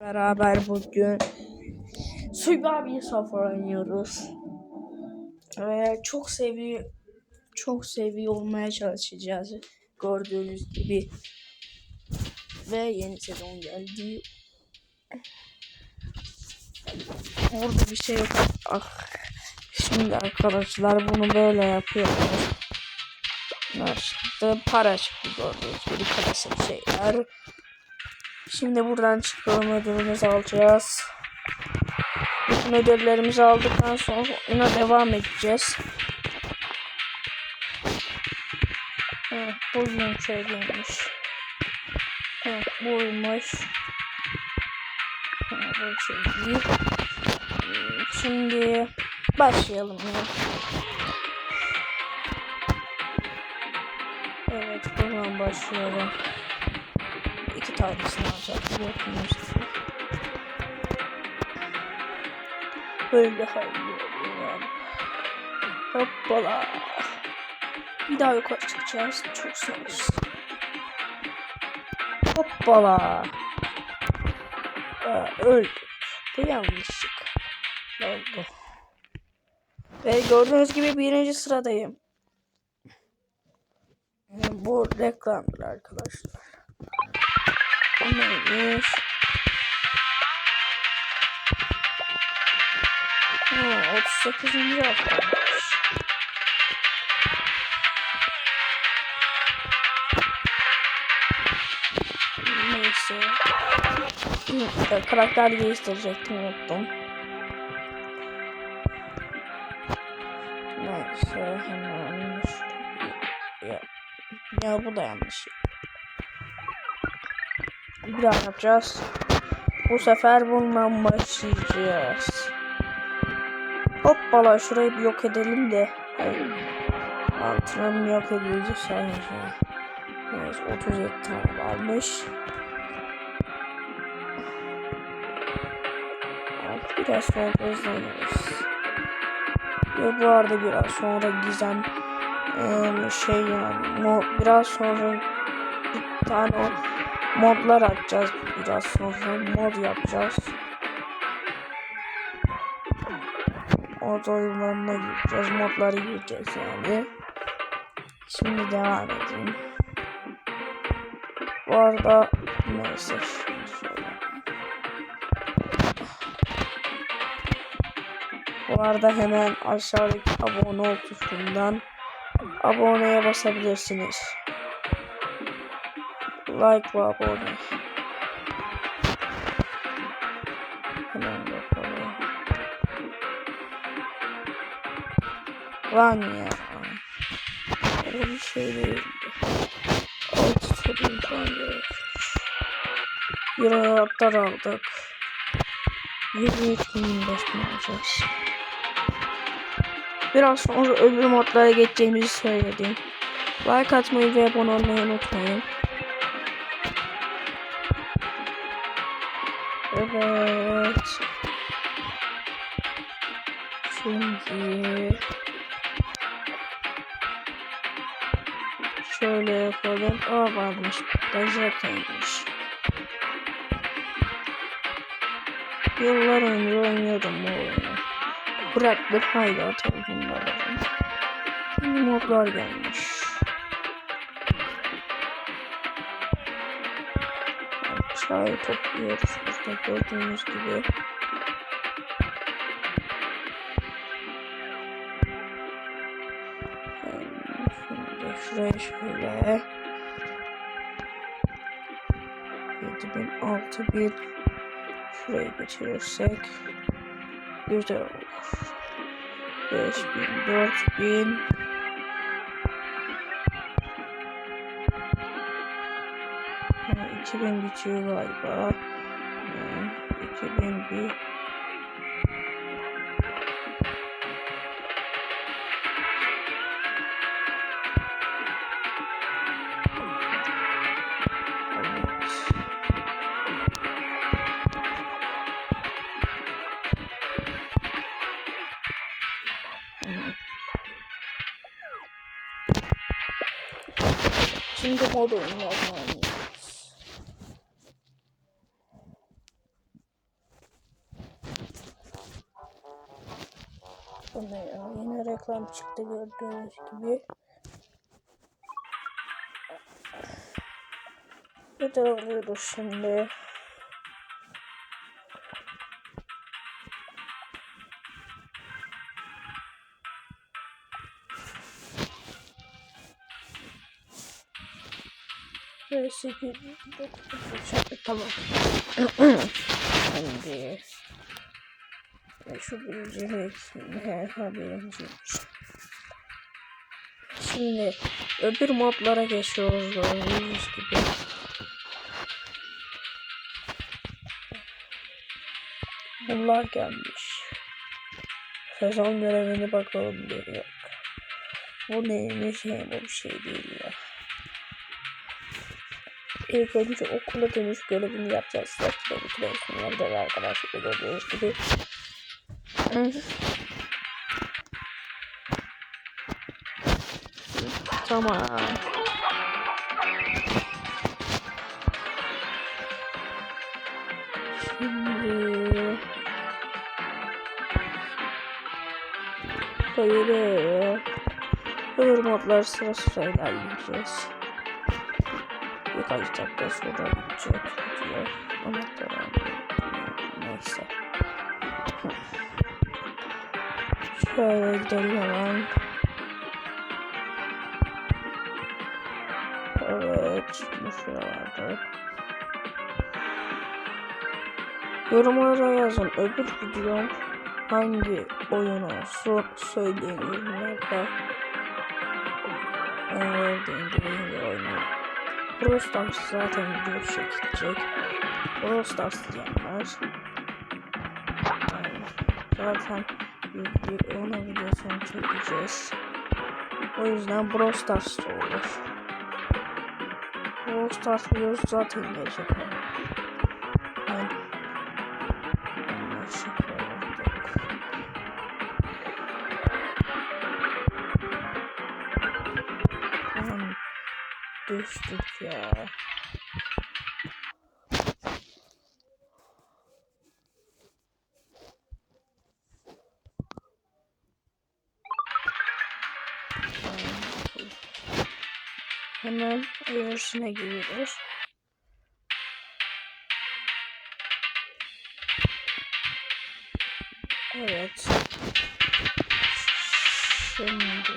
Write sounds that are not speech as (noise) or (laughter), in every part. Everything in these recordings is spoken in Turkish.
Beraber bugün Survivor Suffer oynuyoruz. Ve çok sevi çok seviyor olmaya çalışacağız. Gördüğünüz gibi. Ve yeni sezon geldi. Orada bir şey yok. Ah. Şimdi arkadaşlar bunu böyle yapıyoruz. İşte para çıktı gördüğünüz gibi klasik şeyler. Şimdi buradan çıkalım ödülümüzü alacağız. Bütün ödüllerimizi aldıktan sonra oyuna devam edeceğiz. Evet, bugün şöyleymiş. Evet, buymuş. Evet, bu şey değil. Ee, Şimdi başlayalım ya. Evet, buradan başlıyorum. İki tanesini. Gördüğünüz gibi. Böyle oluyor. Hoppala. Bir daha yukarı çıkacağız. Çok severiz. Hoppala. Aa, öldü. Bu yanlışlık. Oldu. Ve gördüğünüz gibi birinci sıradayım. Bu reklamdır arkadaşlar. Neymiş? Ha, 38. haftaymış. Neyse. Karakter değiştirecektim unuttum. Neyse hemen ya, ya bu da yanlış. Bir daha yapacağız. Bu sefer bundan başlayacağız. Hoppala şurayı bir yok edelim de. Altına mı yok edilecek sadece. Evet 37 tane varmış. Biraz sonra hızlanırız. Ve bu arada biraz sonra gizem şey yani mo biraz sonra bir tane o modlar açacağız biraz sonra mod yapacağız. Mod oyunlarına gireceğiz. Modları gireceğiz yani. Şimdi devam edeyim. Bu arada neyse şöyle. Bu arada hemen aşağıdaki abone ol tuşundan aboneye basabilirsiniz. Like ve abone. Hemen bakalım. Lan ya. O bir şey değildi. Altı sorun falan Bir hayatlar aldık. 23 bin 25 bin alacağız. Biraz sonra öbür modlara geçeceğimizi söyledim. Like atmayı ve abone olmayı unutmayın. Evet. Şimdi şöyle yapalım. Aa varmış. Dajataymış. Yıllar önce oynuyordum bu oyunu. Bıraktık hala tabii bunlar. Yeni modlar gelmiş. Aşağıya topluyoruz burada gördüğünüz gibi. Şimdi şuraya şöyle. 7000 6000 şuraya geçirirsek güzel olur. 5000 4000 2000 bitiyor galiba. Ha, 2000 bir. Şimdi mod oyunlarını oynuyoruz. Ne ya? Yine reklam çıktı gördüğünüz gibi. Bir de alıyoruz şimdi. Ve 8 tamam. (clears throat) Şimdi ve şu her haberimiz. Şimdi öbür modlara geçiyoruz gördüğünüz gibi. Bunlar gelmiş. Sezon görevini bakalım diyor. Bu neymiş ne bu bir şey değil ya. İlk önce okula dönüş görevini yapacağız. Sıra yerde arkadaşlar gördüğünüz gibi. Tamam. Şimdi böyle öbür modlar sıra sıra ilerleyeceğiz. Birkaç dakika sonra bitecek video. Ona devam Neyse. Şöyle gidelim hemen. Evet, şimdi şuralarda. Yorumlara yazın. Öbür videom hangi oyunu sor söyleyin yorumlarda. Evet, indireyim oyunu. Brawl Stars zaten video çekilecek. Brawl Stars diyenler. Zaten ona videosunu çekeceğiz. O yüzden Brawl Stars olur. Brawl Stars videosu zaten gelecek. Yani, düştük ya. Öğürsüne giriyoruz. Evet. Şimdi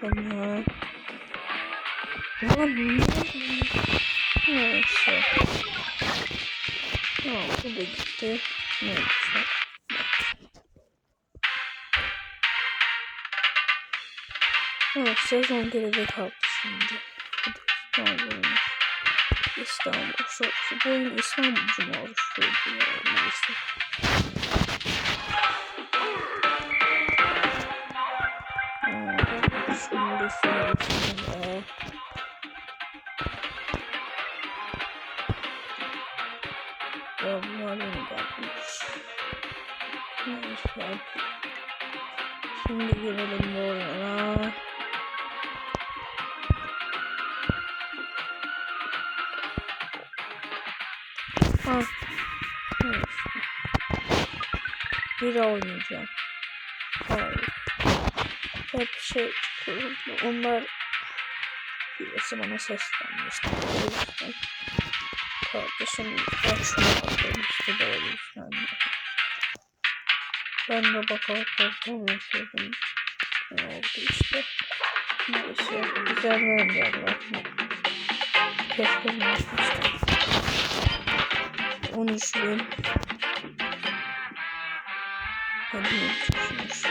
Tamam. Lan ne? Neyse. Tamam bu da gitti. Neyse. Evet sezon görevi kaldı şimdi. İstanbul. İstanbul. Şu, şu bu oyun İstanbul'cu mu oluşturdu ya? Neyse. Bir oynayacağım. Hayır. Hep şey çıkıyor. Onlar birisi bana seslenmişti. O yüzden kardeşim şuna bakmıştı da o yüzden. Ben de bakarken yapıyordum. Ne oldu işte. Neyse. Güzel verdiler. Keşke yapmıştım. 13 bin. 然后去学习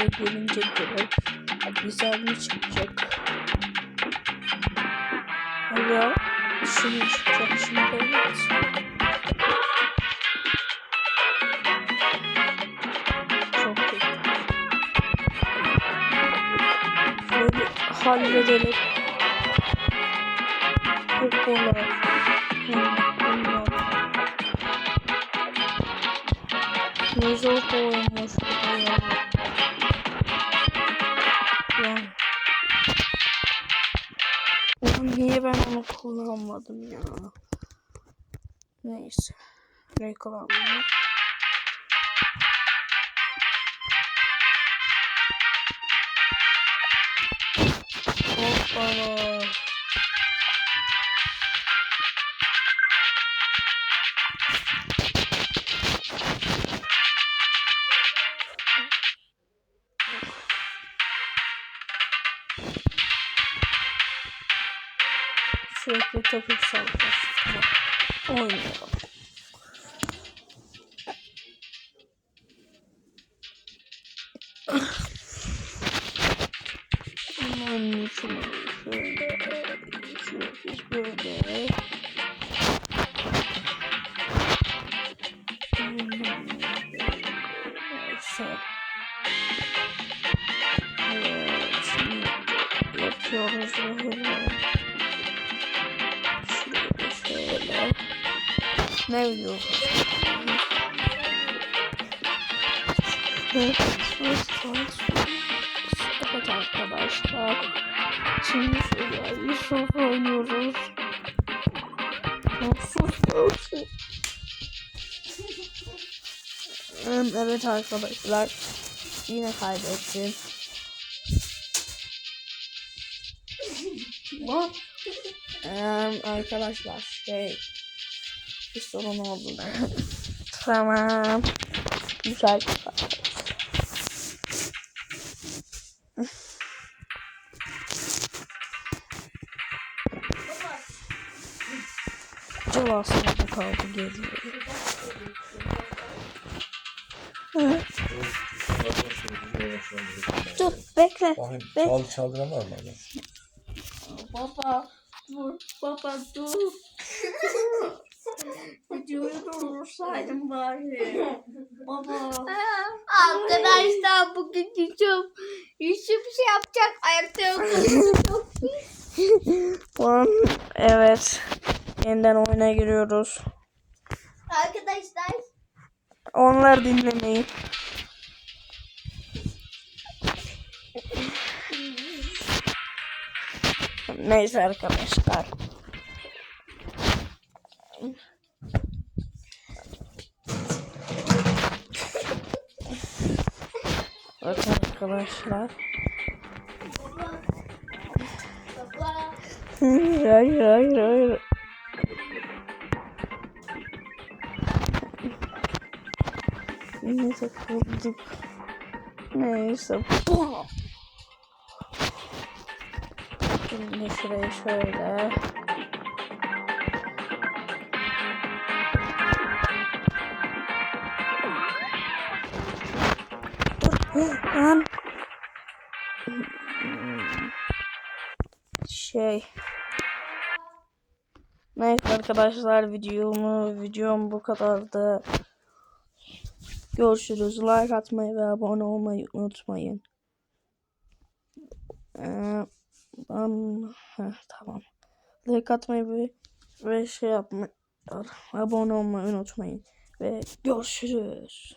20'ye gelince güzel mi çıkacak? Hala şimdi çıkacak şimdi evet. Çok iyi. Şöyle halledelim. Çok kolay. Hı, Ne zor niye ben onu kullanmadım ya? Neyse. Reklam. Hoppala. Sürekli topuk salacağız. Tamam. Oynayalım. Aman şunu şöyle. Böyle. Neyse. Evet, şimdi yapıyoruz Ne biliyoruz? Evet, arkadaşlar. Şimdi şöyle Yusuf oynuyoruz. Evet arkadaşlar. Yine kaybettim. What? Eee arkadaşlar şey bir sorun oldu. (laughs) tamam. Güzel. (laughs) Acaba aslında kaldı geliyor. Hı. (laughs) Dur bekle. Bakayım Be- çal, çaldıran var mı? Baba dur baba dur. Videoyu durdursaydım bari. Baba. Arkadaşlar bugün Yusuf Yusuf şey yapacak ayakta yok. (laughs) Lan evet. Yeniden oyuna giriyoruz. Arkadaşlar Onlar dinlemeyin. Neyse arkadaşlar. Bakın arkadaşlar. baba hayır hayır hayır. Yine takıldık. Neyse. Şimdi şuraya şöyle. Lan. Şey. Neyse arkadaşlar videomu videom bu kadardı. Görüşürüz. Like atmayı ve abone olmayı unutmayın. Ee, ben Heh, tamam. Like atmayı ve, ve şey yapmayı abone olmayı unutmayın ve görüşürüz.